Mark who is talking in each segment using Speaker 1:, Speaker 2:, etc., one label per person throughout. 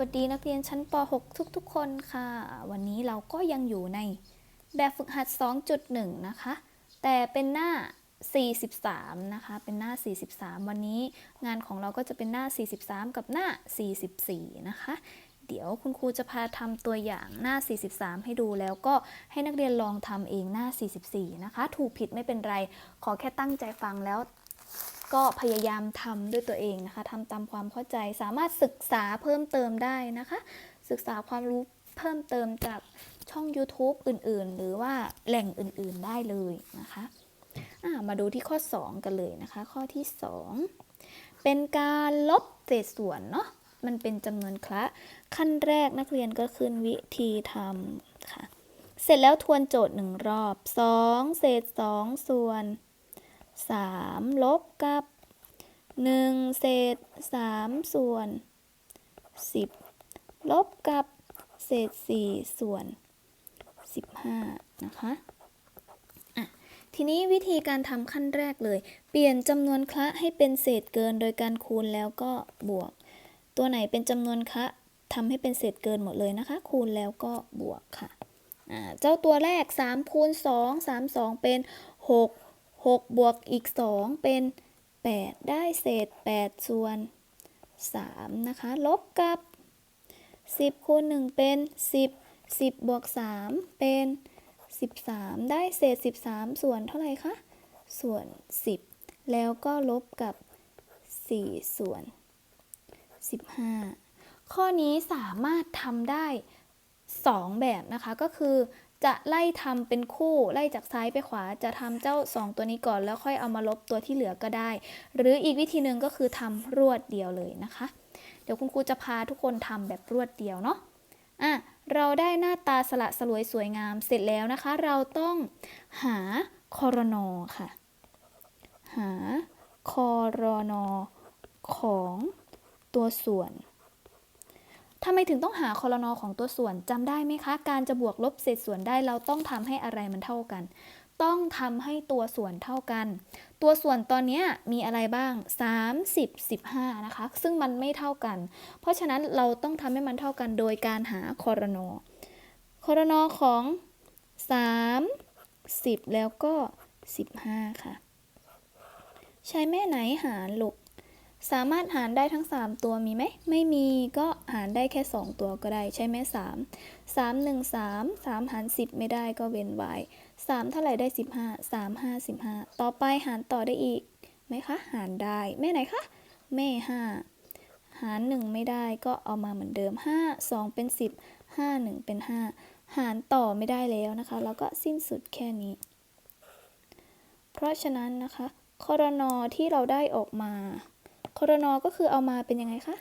Speaker 1: วัสดีนักเรียนชั้นป .6 ทุกๆ คนค่ะ วันนี้เราก็ยังอยู่ในแบบฝึกหัด 2.1 นะคะ แต่เป็นหน้า 43 นะคะ เป็นหน้า 43 วันนี้งานของเราก็จะเป็นหน้า 43 กับหน้า 44 นะคะ เดี๋ยวคุณครูจะพาทำตัวอย่างหน้า 43 ให้ดูแล้วก็ให้นักเรียนลองทำเองหน้า 44 นะคะ ถูกผิดไม่เป็นไร ขอแค่ตั้งใจฟังแล้ว ก็พยายามทำด้วยตัวเองนะคะทำตามความเข้าใจสามารถศึกษาเพิ่มเติมได้นะคะ ศึกษาความรู้เพิ่มเติมจากช่อง YouTube อื่นๆ หรือว่าแหล่งอื่นๆได้เลยนะคะมาดูที่ข้อ 2 กันเลยนะคะ ข้อที่ 2 เป็นการลบเศษส่วนเนาะมันเป็นจำนวนคละขั้นแรกนักเรียนก็ขึ้นวิธีทำค่ะ เสร็จแล้วทวนโจทย์หนึ่งรอบ 2 เศษ 2 ส่วน 3 ลบกับ 1 เศษ 3 ส่วน 10 ลบกับ เศษ 4 ส่วน 15 นะคะอะทีนี้วิธีการทำขั้นแรกเลย เปลี่ยนจำนวนคละให้เป็นเศษเกินโดยการคูณแล้วก็บวก ตัวไหนเป็นจำนวนคะทำให้เป็นเศษเกินหมดเลยนะคะ คูณแล้วก็บวกค่ะ เจ้าตัวแรก3คูณ2 3 2 เป็น 6 6 บวกอีก 2 เป็น 8 ได้เศษ 8 ส่วน 3 นะคะ ลบกับ 10 คูณ 1 เป็น 10 10 บวก 3 เป็น 13 ได้เศษ 13 ส่วนเท่าไหร่คะ ส่วน 10 แล้วก็ลบกับ 4 ส่วน 15 ข้อนี้สามารถทำได้ 2 แบบนะคะ ก็คือ จะไล่ทำเป็นคู่ไล่จากซ้ายไปขวาจะทำเจ้า 2 ตัวนี้ก่อน แล้วค่อยเอามาลบตัวที่เหลือก็ได้ หรืออีกวิธีหนึ่งก็คือทำรวดเดียวเลยนะคะ เดี๋ยวคุณครูจะพาทุกคนทำแบบรวดเดียวเนาะอะเราได้หน้าตาสละสลวยสวยงามเสร็จแล้วนะคะ เราต้องหาคอรนอค่ะ หาคอรนอของตัวส่วน ทำไมถึงต้องหาคอรนอของตัวส่วนจำได้ไหมคะ การจะบวกลบเศษส่วนได้เราต้องทำให้อะไรมันเท่ากัน ต้องทำให้ตัวส่วนเท่ากัน ตัวส่วนตอนนี้มีอะไรบ้าง 30 15 นะคะ ซึ่งมันไม่เท่ากัน เพราะฉะนั้นเราต้องทำให้มันเท่ากันโดยการหาคอรนอคอรนอของ 3 10 แล้วก็ 15 ค่ะ ใช้แม่ไหนหารลูก สามารถหารได้ทั้ง 3 ตัวมีไหม ไม่มีก็หารได้แค่ 2 ตัวก็ได้ใช่ไหม3 3 1 3 3หาร 10 ไม่ได้ก็เว้นไว้3เท่าไหร่ได้ 15 3 5 15 ต่อไปหารต่อได้อีกไหมคะ หารได้แม่ไหนคะ แม่5หาร 1 ไม่ได้ก็เอามาเหมือนเดิม 5 2 เป็น 10 5 1 เป็น 5 หารต่อไม่ได้แล้วนะคะ แล้วก็สิ้นสุดแค่นี้ เพราะฉะนั้นนะคะคอรนอที่เราได้ออกมา รนอก็คือเอามาเป็นยังไงคะ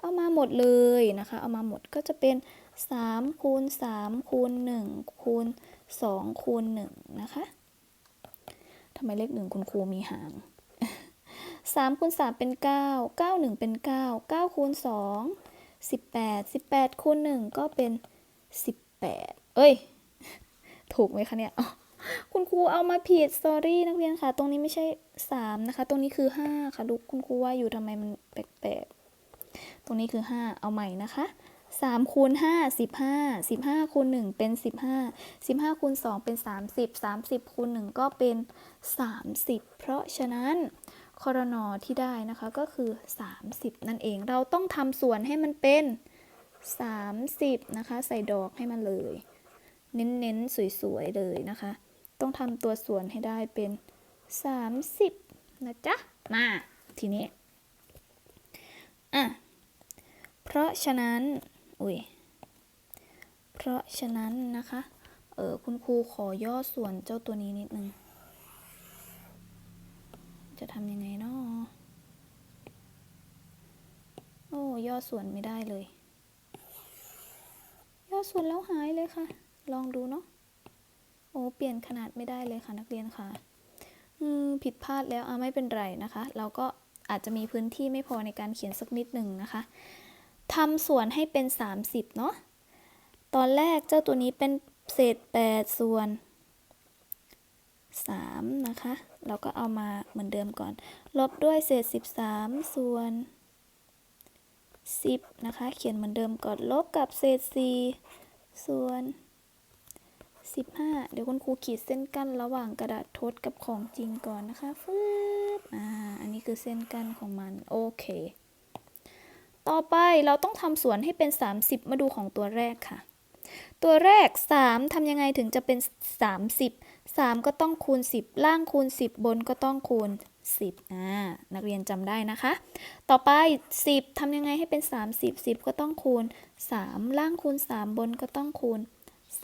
Speaker 1: เอามาหมดเลยนะคะ เอามาหมดก็จะเป็น3คูณ3คูณ1คูณ2คูณ1นะคะทำไมเลขหนึ่งคุณครูมีหาง3คูณ3เป็น 9 9 1 เป็น 9 9คูณ2 18 18คูณ1ก็เป็น 18 เอ้ย ถูกไหมคะเนี่ย คุณครูเอามาผิด sorry นักเรียนค่ะ ตรงนี้ไม่ใช่3นะคะ ตรงนี้คือ5ค่ะลูกคุณครูว่าอยู่ทำไมมันแปลกๆ ตรงนี้คือ5เอาใหม่นะคะ3คูณ5 15 15คูณ1เป็น15 15คูณ2เป็น30 30คูณ1ก็เป็น30เพราะฉะนั้นคอรนอที่ได้นะคะก็คือ 30 นั่นเองเราต้องทำส่วนให้มันเป็น 30 นะคะ ใส่ดอกให้มันเลย เน้นๆ สวย ๆ เลยนะคะ ต้องทำตัวส่วนให้ได้เป็น 30 นะจ๊ะ มา ทีนี้ อะ เพราะฉะนั้น อุ้ย เพราะฉะนั้นนะคะ เออคุณครูขอย่อส่วนเจ้าตัวนี้นิดนึง จะทำยังไงเนาะโอ้ ย่อส่วนไม่ได้เลย ย่อส่วนแล้วหายเลยค่ะ ลองดูเนาะ โอ้เปลี่ยนขนาดไม่ได้เลยค่ะนักเรียนค่ะอืมผิดพลาดแล้วอะไม่เป็นไรนะคะ เราก็อาจจะมีพื้นที่ไม่พอในการเขียนสักนิดหนึ่งนะคะทำส่วนให้เป็น 30 เนาะตอนแรกเจ้าตัวนี้เป็นเศษ 8 ส่วน3นะคะ เราก็เอามาเหมือนเดิมก่อน ลบด้วยเศษ 13 ส่วน 10 นะคะ เขียนเหมือนเดิมก่อน ลบกับเศษ 4 ส่วน 15 เดี๋ยวคุณครูขีดเส้นกั้นระหว่างกระดาษทดกับของจริงก่อนนะคะฟึบอ่า อันนี้คือเส้นกั้นของมัน โอเค ต่อไปเราต้องทำสวนให้เป็น 30 มาดูของตัวแรกค่ะ ตัวแรก 3ทำยังไงถึงจะเป็น 30 3 ก็ต้องคูณ 10 ล่างคูณ 10 บนก็ต้องคูณ 10อ่านักเรียนจำได้นะคะ ต่อไป 10ทำยังไงให้เป็น 30 10 ก็ต้องคูณ 3 ล่างคูณ 3 บนก็ต้องคูณ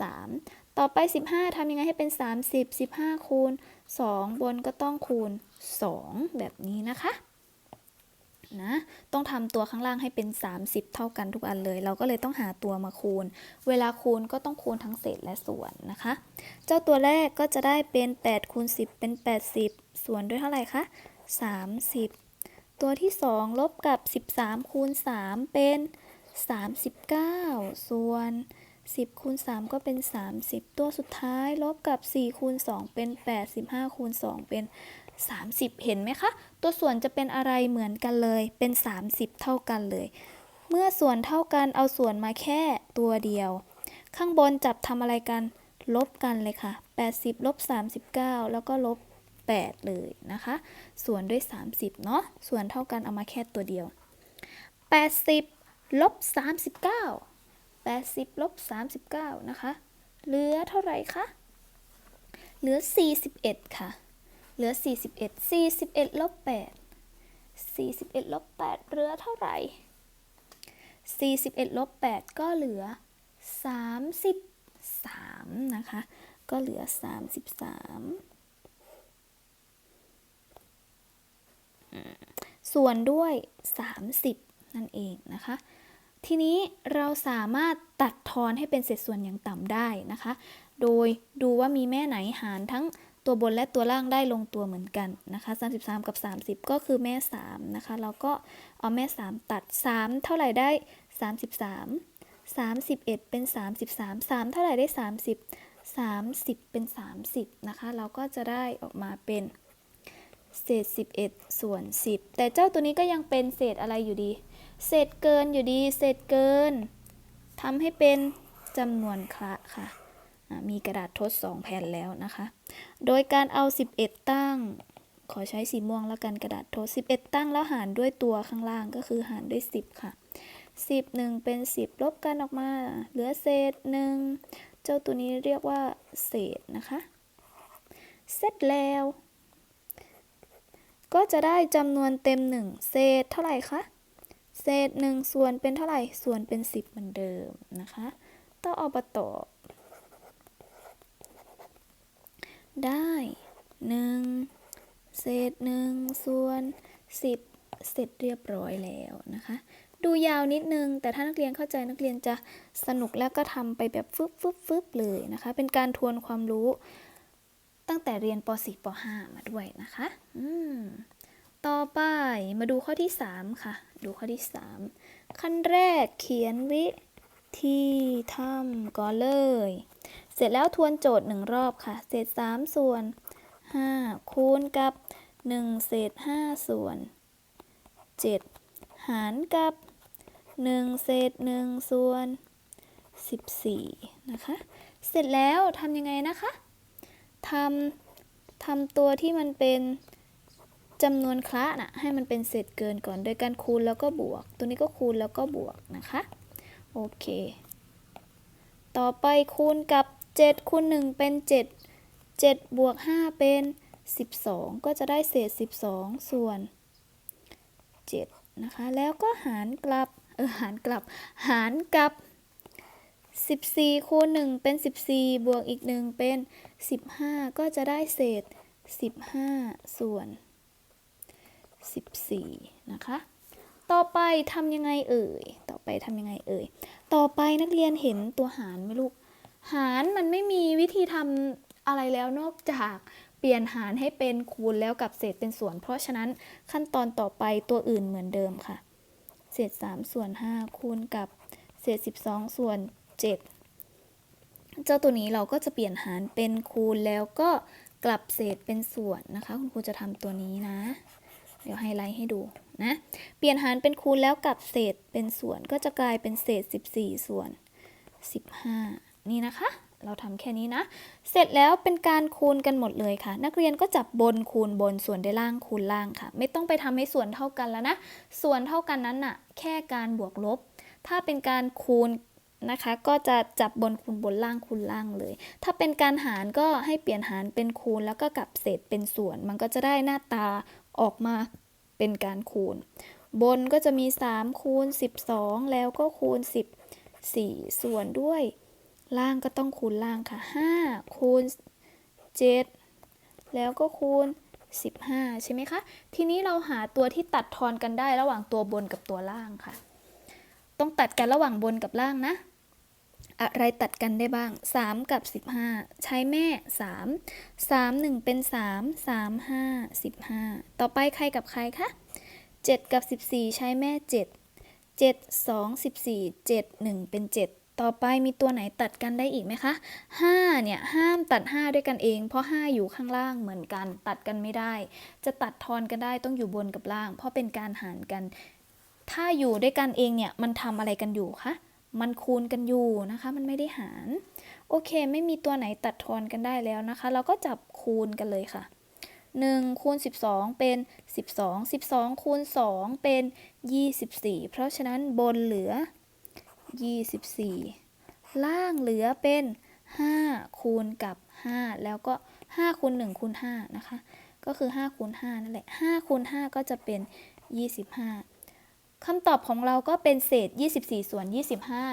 Speaker 1: 3 ต่อไป 15ทำยังไงให้เป็น 30 15 คูณ 2 บนก็ต้องคูณ 2 แบบนี้นะคะนะต้องทำตัวข้างล่างให้เป็น 30 เท่ากันทุกอันเลย เราก็เลยต้องหาตัวมาคูณ เวลาคูณก็ต้องคูณทั้งเศษและส่วนนะคะ เจ้าตัวแรกก็จะได้เป็น8คูณ10 เป็น 80 ส่วนด้วยเท่าไหร่คะ 30 ตัวที่ 2 ลบกับ 13คูณ3เป็น 39 ส่วน 10คูณ3ก็เป็น 30 ตัวสุดท้ายลบกับ4คูณ2เป็น85คูณ2เป็น 30 เห็นไหมคะ ตัวส่วนจะเป็นอะไรเหมือนกันเลย เป็น 30 เท่ากันเลย เมื่อส่วนเท่ากันเอาส่วนมาแค่ตัวเดียว ข้างบนจับทำอะไรกัน ลบกันเลยค่ะ 80ลบ39 แล้วก็ลบ 8 เลยนะคะ ส่วนด้วย 30 เนาะ ส่วนเท่ากันเอามาแค่ตัวเดียว 80ลบ39 80ลบ39 นะคะ เหลือเท่าไหร่คะ เหลือ 41 ค่ะ เหลือ 41 41ลบ8 41ลบ8เหลือเท่าไหร่ 41ลบ8ก็เหลือ 33 นะคะ ก็เหลือ 33 ส่วนด้วย 30 นั่นเองนะคะ ทีนี้เราสามารถตัดทอนให้เป็นเศษส่วนอย่างต่ำได้นะคะ โดยดูว่ามีแม่ไหนหารทั้งตัวบนและตัวล่างได้ลงตัวเหมือนกันนะคะ33 กับ 30 ก็คือแม่ 3 นะคะ เราก็เอาแม่ 3 ตัด 3 เท่าไหร่ได้ 33 31 เป็น 33 3 เท่าไหร่ได้ 30 30 เป็น 30 นะคะ เราก็จะได้ออกมาเป็น เศษ 11 ส่วน 10 แต่เจ้าตัวนี้ก็ยังเป็นเศษอะไรอยู่ดี เศษเกินอยู่ดี เศษเกินทำให้เป็นจำนวนคละค่ะอะ มีกระดาษทด 2 แผ่นแล้วนะคะ โดยการเอา 11 ตั้ง ขอใช้สีม่วงแล้วกันกระดาษทด 11 ตั้งแล้วหารด้วยตัวข้างล่างก็คือหารด้วย 10 ค่ะ 10 1 เป็น 10 ลบกันออกมา เหลือเศษ 1 เจ้าตัวนี้เรียกว่าเศษนะคะ เสร็จแล้ว ก็จะได้จำนวนเต็ม 1 เศษเท่าไหร่คะ เศษ 1 ส่วนเป็นเท่าไหร่ ส่วนเป็น 10 เหมือนเดิมนะคะต้องเอามาตอบได้ 1 เศษ 1 ส่วน 10 เสร็จเรียบร้อยแล้วนะคะ ดูยาวนิดนึง แต่ถ้านักเรียนเข้าใจนักเรียนจะสนุกแล้วก็ทำไปแบบฟึบฟึบฟึบเลยนะคะ เป็นการทวนความรู้ ตั้งแต่เรียนป .4 ป .5 มาด้วยนะคะอืมต่อไปมาดูข้อที่ 3 ค่ะ ดูข้อที่ 3 ขั้นแรกเขียนวิธีทำก่อนเลย เสร็จแล้วทวนโจทย์หนึ่งรอบค่ะ เศษ 3 ส่วน 5 คูณกับ 1 เศษ 5 ส่วน 7 หารกับ 1 เศษ 1 ส่วน 14 นะคะ เสร็จแล้วทำยังไงนะคะ ทำทำตัวที่มันเป็นจำนวนคละนะให้มันเป็นเศษเกินก่อนโดยการคูณแล้วก็บวก ตัวนี้ก็คูณแล้วก็บวกนะคะ โอเค ต่อไปคูณกับ 7คูณ1เป็น 7 7บวก5เป็น 12 ก็จะได้เศษ 12 ส่วน 7 นะคะ แล้วก็หารกลับ เออ หารกลับ หารกับ 14คูณ1เป็น 14 บวกอีก 1 เป็น 15 ก็จะได้เศษ 15 ส่วน 14 นะคะ ต่อไปทำยังไงเอ่ย ต่อไปทำยังไงเอ่ย ต่อไปนักเรียนเห็นตัวหารไหมลูก หารมันไม่มีวิธีทำอะไรแล้วนอกจากเปลี่ยนหารให้เป็นคูณแล้วกับเศษเป็นส่วน เพราะฉะนั้นขั้นตอนต่อไปตัวอื่นเหมือนเดิมค่ะ เศษ 3 ส่วน 5 คูณกับเศษ 12 ส่วน 7 เจ้าตัวนี้เราก็จะเปลี่ยนหารเป็นคูณแล้วก็กลับเศษเป็นส่วนนะคะ คุณครูจะทำตัวนี้นะ เดี๋ยวไฮไลท์ให้ดูนะ เปลี่ยนหารเป็นคูณแล้วกลับเศษเป็นส่วนก็จะกลายเป็นเศษ 14 ส่วน 15 นี่นะคะ เราทำแค่นี้นะ เสร็จแล้วเป็นการคูณกันหมดเลยค่ะ นักเรียนก็จับบนคูณบนส่วนได้ล่างคูณล่างค่ะ ไม่ต้องไปทำให้ส่วนเท่ากันแล้วนะ ส่วนเท่ากันนั้นน่ะ แค่การบวกลบ ถ้าเป็นการคูณ นะคะ ก็จะจับบนคูณบนล่างคูณล่างเลย ถ้าเป็นการหารก็ให้เปลี่ยนหารเป็นคูณแล้วก็กลับเศษเป็นส่วน มันก็จะได้หน้าตาออกมาเป็นการคูณ บนก็จะมี 3 คูณ 12 แล้วก็คูณ 14 ส่วนด้วย ล่างก็ต้องคูณล่างค่ะ 5 คูณ 7 แล้วก็คูณ 15 ใช่ไหมคะ ทีนี้เราหาตัวที่ตัดทอนกันได้ระหว่างตัวบนกับตัวล่างค่ะ ต้องตัดกันระหว่างบนกับล่างนะ อะไรตัดกันได้บ้าง 3 กับ 15 ใช้แม่ 3 3 1 เป็น 3 3 5 15 ต่อไปใครกับใครคะ 7 กับ 14 ใช้แม่ 7 7 2 14 7 1 เป็น 7ต่อไปมีตัวไหนตัดกันได้อีกไหมคะ 5 เนี่ย ห้ามตัด 5 ด้วยกันเอง เพราะ 5 อยู่ข้างล่างเหมือนกัน ตัดกันไม่ได้ จะตัดทอนกันได้ต้องอยู่บนกับล่าง เพราะเป็นการหารกัน ถ้าอยู่ด้วยกันเองเนี่ยมันทำอะไรกันอยู่คะ มันคูณกันอยู่นะคะ มันไม่ได้หาร โอเค ไม่มีตัวไหนตัดทอนกันได้แล้วนะคะ เราก็จับคูณกันเลยค่ะ1คูณ12 เป็น 12 12คูณ2เป็น 24 เพราะฉะนั้นบนเหลือ 24 ล่างเหลือเป็น 5 คูณกับ 5 แล้วก็ 5คูณ1คูณ5นะคะ ก็คือ 5คูณ5นั่นแหละ5คูณ5ก็จะเป็น 25 คำตอบของเราก็เป็นเศษ 24 ส่วน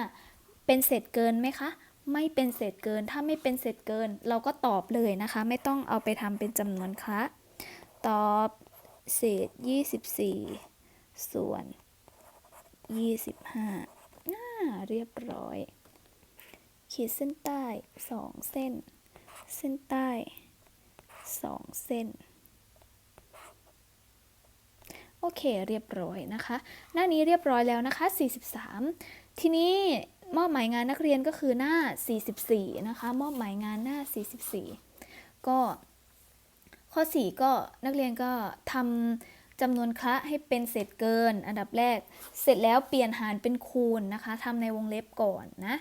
Speaker 1: 25 เป็นเศษเกินไหมคะ ไม่เป็นเศษเกิน ถ้าไม่เป็นเศษเกิน เราก็ตอบเลยนะคะ ไม่ต้องเอาไปทำเป็นจำนวนคะตอบเศษ 24 ส่วน 25อ่าเรียบร้อย ขีดเส้นใต้ 2 เส้น เส้นใต้ 2 เส้น โอ เคเรียบร้อยนะคะ หน้านี้เรียบร้อยแล้วนะคะ 43 ทีนี้มอบหมายงานนักเรียนก็คือหน้า 44 นะคะ มอบหมายงานหน้า 44 ก็ข้อ 4 ก็นักเรียนก็ทำจำนวนคละให้เป็นเศษเกิน อันดับแรก เสร็จแล้วเปลี่ยนหารเป็นคูณนะคะทำในวงเล็บก่อนนะ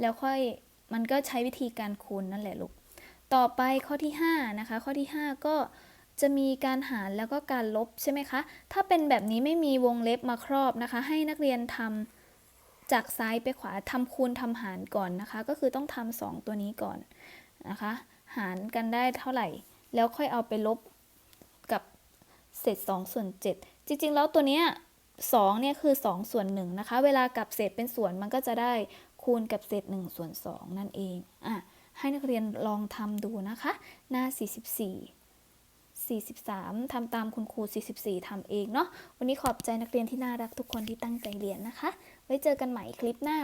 Speaker 1: แล้วค่อยมันก็ใช้วิธีการคูณนั่นแหละลูก ต่อไปข้อที่ 5 นะคะ ข้อที่ 5 ก็ จะมีการหารแล้วก็การลบใช่ไหมคะ ถ้าเป็นแบบนี้ไม่มีวงเล็บมาครอบนะคะ ให้นักเรียนทำจากซ้ายไปขวาทำคูณทำหารก่อนนะคะ ก็คือต้องทำสองตัวนี้ก่อนนะคะ หารกันได้เท่าไหร่ แล้วค่อยเอาไปลบกับเศษ2ส่วน7จริงๆ แล้วตัวเนี้ย2เนี่ยคือ 2 ส่วน1นะคะ เวลากับเศษเป็นส่วนมันก็จะได้คูณกับเศษ1ส่วน2นั่นเองอะให้นักเรียนลองทำดูนะคะ หน้า 44 43ทำตามคุณครู 44ทำเองเนาะวันนี้ขอบใจนักเรียนที่น่ารักทุกคนที่ตั้งใจเรียนนะคะ ไว้เจอกันใหม่คลิปหน้า